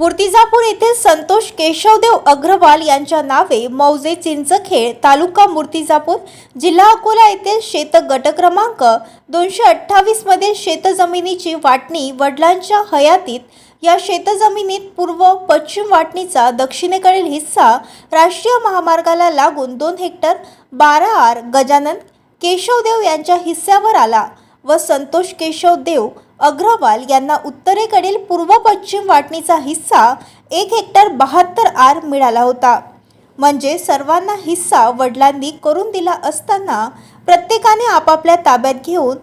मूर्तिजापूर येथील संतोष केशवदेव अग्रवाल यांच्या नावे मौजे चिंचखेड तालुका मूर्तिजापूर जिल्हा अकोला येथील शेत गट क्रमांक दोनशे अठ्ठावीसमधील शेतजमिनीची वाटणी वडिलांच्या हयातीत. या शेतजमिनीत पूर्व पश्चिम वाटणीचा दक्षिणेकडील हिस्सा राष्ट्रीय महामार्गाला लागून दोन हेक्टर बारा आर गजानन केशवदेव यांच्या हिस्स्यावर आला व संतोष केशवदेव अग्रवाल यांना उत्तरेकडील पूर्व पश्चिम वाटणीचा हिस्सा एक हेक्टर बहात्तर आर मिळाला होता. म्हणजे सर्वांना हिस्सा वडिलांनी करून दिला असताना प्रत्येकाने आपापल्या ताब्यात घेऊन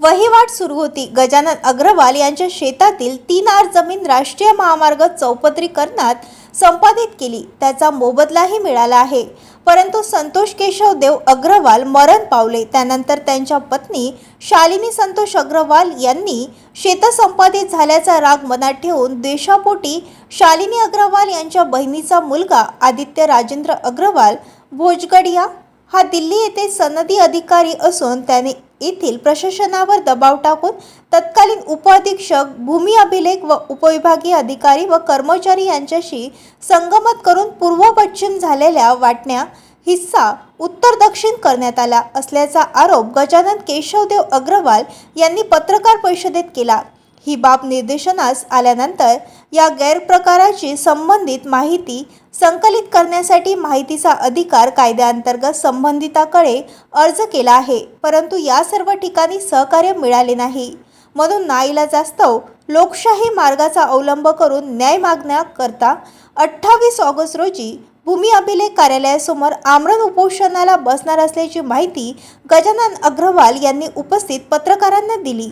वहिवाट सुरू होती. गजानन अग्रवाल यांच्या शेतातील तीन आर जमीन राष्ट्रीय महामार्ग चौपदरीकरणात संपादित केली. त्याचा मोबदलाही मिळाला आहे. परंतु संतोष केशव देव अग्रवाल मरण पावले. त्यानंतर त्यांच्या पत्नी शालिनी संतोष अग्रवाल यांनी शेतसंपादित झाल्याचा राग मनात ठेवून द्वेषापोटी शालिनी अग्रवाल यांच्या बहिणीचा मुलगा आदित्य राजेंद्र अग्रवाल भोजगडिया हा दिल्ली येथे सनदी अधिकारी असून त्याने येथील प्रशासनावर दबाव टाकून तत्कालीन उपअधीक्षक भूमी अभिलेख व उपविभागीय अधिकारी व कर्मचारी यांच्याशी संगमत करून पूर्व पश्चिम झालेल्या वाटण्या हिस्सा उत्तर दक्षिण करण्यात आला असल्याचा आरोप गजानन केशवदेव अग्रवाल यांनी पत्रकार परिषदेत केला. ही बाब निर्देशनास आल्यानंतर या गैरप्रकाराची संबंधित माहिती संकलित करण्यासाठी माहितीचा अधिकार कायद्याअंतर्गत संबंधिताकडे अर्ज केला आहे. परंतु या सर्व ठिकाणी सहकार्य मिळाले नाही. म्हणून नाईलाजास्तव लोकशाही मार्गाचा अवलंब करून न्याय मागण्याकरता अठ्ठावीस ऑगस्ट रोजी भूमी अभिलेख कार्यालयासमोर आमरण उपोषणाला बसणार असल्याची माहिती गजानन अग्रवाल यांनी उपस्थित पत्रकारांना दिली.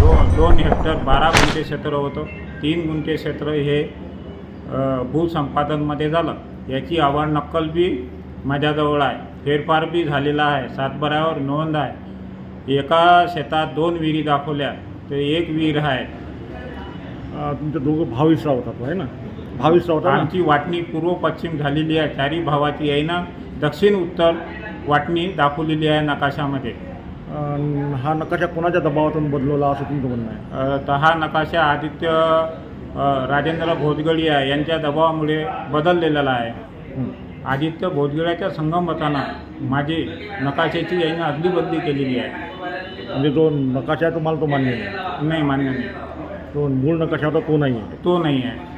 दोन दोन हेक्टर बारा गुंठे क्षेत्र होतं. तीन गुंठे क्षेत्र हे भूसंपादनमध्ये झालं. याची आवड नक्कल बी माझ्याजवळ आहे. फेरफार बी झालेला आहे. सातबाऱ्यावर नोंद आहे. एका शेतात दोन विहिरी दाखवल्या. तर एक विहीर आहे. अं, तुमचे दोघं भावीसराव होतात आहे ना? भावीसराव होतात ना? आमची वाटणी पूर्व पश्चिम झालेली आहे. चारी भावाची आहे ना? दक्षिण उत्तर वाटणी दाखवलेली आहे नकाशामध्ये. अं, हा नकाशा कोणाच्या दबावातून बदलवला असं तुमचं म्हणणं आहे? अ, तर हा नकाशा आदित्य अ, राजेंद्र भोजगडिया यांच्या दबावामुळे बदललेला आहे. हं. आदित्य भोजगड्याच्या संगमतानं माझी नकाशाची याने अदली बदली केलेली आहे. म्हणजे जो नकाशा आहे तुम्हाला तो मान्य नाही. नाही मान्य नाही. तो मूळ नकाशा होता तो नाही आहे. तो नाही आहे.